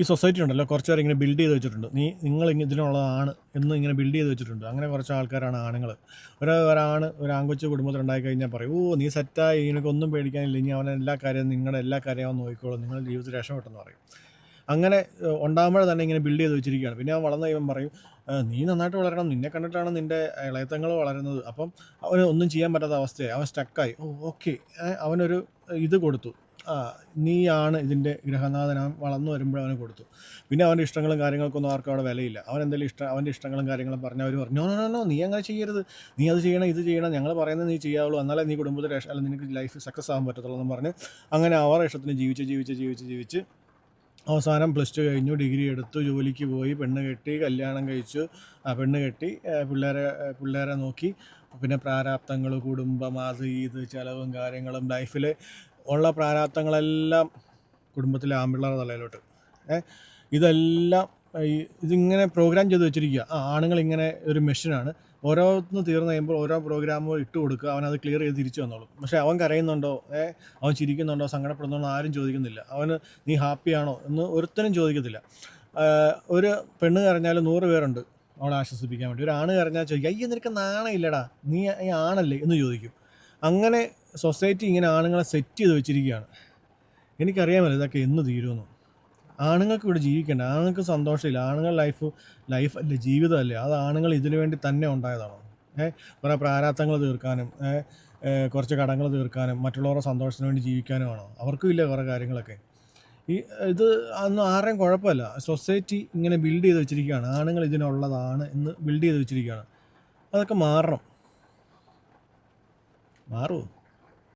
ഈ സൊസൈറ്റി ഉണ്ടല്ലോ കുറച്ച് പേർ ഇങ്ങനെ ബിൽഡ് ചെയ്ത് വെച്ചിട്ടുണ്ട്. നീ നിങ്ങൾ ഇതിനുള്ളതാണ് എന്ന് ഇങ്ങനെ ബിൽഡ് ചെയ്ത് വെച്ചിട്ടുണ്ട്. അങ്ങനെ കുറച്ച് ആൾക്കാരാണ് ആണുങ്ങൾ ഒരു ഒരാണ് ഒരു ആങ്കൊച്ചു കുടുംബത്തിൽ ഉണ്ടായി കഴിഞ്ഞാൽ പറയും ഓ നീ സെറ്റായി നിനക്ക് ഒന്നും പേടിക്കാനില്ല ഇനി അവനെ എല്ലാ കാര്യവും നിങ്ങളുടെ എല്ലാ കാര്യവും അവൻ നോക്കിക്കോളും നിങ്ങൾ ജീവിതത്തിൽ രക്ഷപ്പെട്ടെന്ന് പറയും. അങ്ങനെ ഉണ്ടാകുമ്പോൾ തന്നെ ഇങ്ങനെ ബിൽഡ് ചെയ്ത് വെച്ചിരിക്കുകയാണ്. പിന്നെ അവൻ വളർന്ന കഴിയുമ്പം പറയും നീ നന്നായിട്ട് വളരണം നിന്നെ കണ്ടിട്ടാണ് നിന്റെ ഇളയത്തങ്ങൾ വളരുന്നത്. അപ്പം അവന് ഒന്നും ചെയ്യാൻ പറ്റാത്ത അവസ്ഥയായി. അവൻ സ്റ്റക്കായി ഓ ഓക്കെ അവനൊരു ഇത് കൊടുത്തു. നീയാണ് ഇതിന്റെ ഗ്രഹനാഥൻ. അവൻ വളർന്നു വരുമ്പോൾ അവന് കൊടുത്തു. പിന്നെ അവന്റെ ഇഷ്ടങ്ങളും കാര്യങ്ങൾക്കൊന്നും ആർക്കും അവിടെ വിലയില്ല. അവൻ എന്തെങ്കിലും ഇഷ്ടം അവന്റെ ഇഷ്ടങ്ങളും കാര്യങ്ങളും പറഞ്ഞ് അവർ പറഞ്ഞു നോ നോ നോ അങ്ങനെ ചെയ്യരുത്. നീ അത് ചെയ്യണം ഇത് ചെയ്യണം. ഞങ്ങൾ പറയുന്നത് നീ ചെയ്യാവുള്ളൂ. എന്നാലേ നീ കുടുംബത്തിൽ അല്ല നിനക്ക് ലൈഫ് സക്സസ് ആകാൻ പറ്റത്തുള്ളൂ എന്ന് പറഞ്ഞ് അങ്ങനെ അവരുടെ ഇഷ്ടത്തിന് ജീവിച്ച് ജീവിച്ച് ജീവിച്ച് ജീവിച്ച് അവസാനം പ്ലസ് ടു കഴിഞ്ഞു ഡിഗ്രി എടുത്തു ജോലിക്ക് പോയി പെണ്ണ് കെട്ടി കല്യാണം കഴിച്ചു. ആ പെണ്ണ് കെട്ടി പിള്ളേരെ പിള്ളേരെ നോക്കി. പിന്നെ പ്രാരാബ്ദങ്ങൾ കുടുംബം അത് ഇത് ചിലവും കാര്യങ്ങളും ലൈഫിൽ ഉള്ള പ്രാരാബ്ദങ്ങളെല്ലാം കുടുംബത്തിലെ ആമ്പിള്ളേരുടെ തലയിലോട്ട്. ഇതെല്ലാം ഇതിങ്ങനെ പ്രോഗ്രാം ചെയ്ത് വെച്ചിരിക്കുക ആ ആണുങ്ങൾ ഇങ്ങനെ ഒരു മെഷീനാണ് ഓരോന്ന് തീർന്നു കഴിയുമ്പോൾ ഓരോ പ്രോഗ്രാമുകൾ ഇട്ട് കൊടുക്കുക. അവൻ അത് ക്ലിയർ ചെയ്ത് തിരിച്ചു വന്നോളും. പക്ഷേ അവൻ കരയുന്നുണ്ടോ? ഏ അവൻ ചിരിക്കുന്നുണ്ടോ? സങ്കടപ്പെടുന്നുണ്ടോ? ആരും ചോദിക്കുന്നില്ല. അവന് നീ ഹാപ്പിയാണോ എന്ന് ഒരുത്തനും ചോദിക്കത്തില്ല. ഒരു പെണ്ണ് കരഞ്ഞാൽ നൂറ് പേരുണ്ട്. അവളെ ആശ്വസിപ്പിക്കാൻ വേണ്ടി. ഒരു ആണ് കരഞ്ഞാൽ ചോദിക്കും അയ്യോ നിനക്ക് നാണമില്ലടാ നീ ആണല്ലേ? എന്ന് ചോദിക്കും. അങ്ങനെ സൊസൈറ്റി ഇങ്ങനെ ആണുങ്ങളെ സെറ്റ് ചെയ്ത് വെച്ചിരിക്കുകയാണ്. എനിക്കറിയാമല്ലോ ഇതൊക്കെ എന്ന് തീരുമെന്ന്. ആണുങ്ങൾക്ക് ഇവിടെ ജീവിക്കേണ്ട. ആണുങ്ങൾക്ക് സന്തോഷമില്ല. ആണുങ്ങൾ ലൈഫ് ലൈഫ് അല്ലേ ജീവിതമല്ലേ. അത് ആണുങ്ങൾ ഇതിനു വേണ്ടി തന്നെ ഉണ്ടായതാണ്. ഏഹ് കുറേ പ്രാരാബ്ദങ്ങൾ തീർക്കാനും കുറച്ച് കടങ്ങൾ തീർക്കാനും മറ്റുള്ളവരുടെ സന്തോഷത്തിന് വേണ്ടി ജീവിക്കാനുമാണോ അവർക്കും ഇല്ല കുറേ കാര്യങ്ങളൊക്കെ? ഈ ഇത് അന്ന് ആരെയും കുഴപ്പമില്ല. സൊസൈറ്റി ഇങ്ങനെ ബിൽഡ് ചെയ്ത് വെച്ചിരിക്കുകയാണ്. ആണുങ്ങൾ ഇതിനുള്ളതാണ് എന്ന് ബിൽഡ് ചെയ്ത് വെച്ചിരിക്കുകയാണ്. അതൊക്കെ മാറണം. മാറുമോ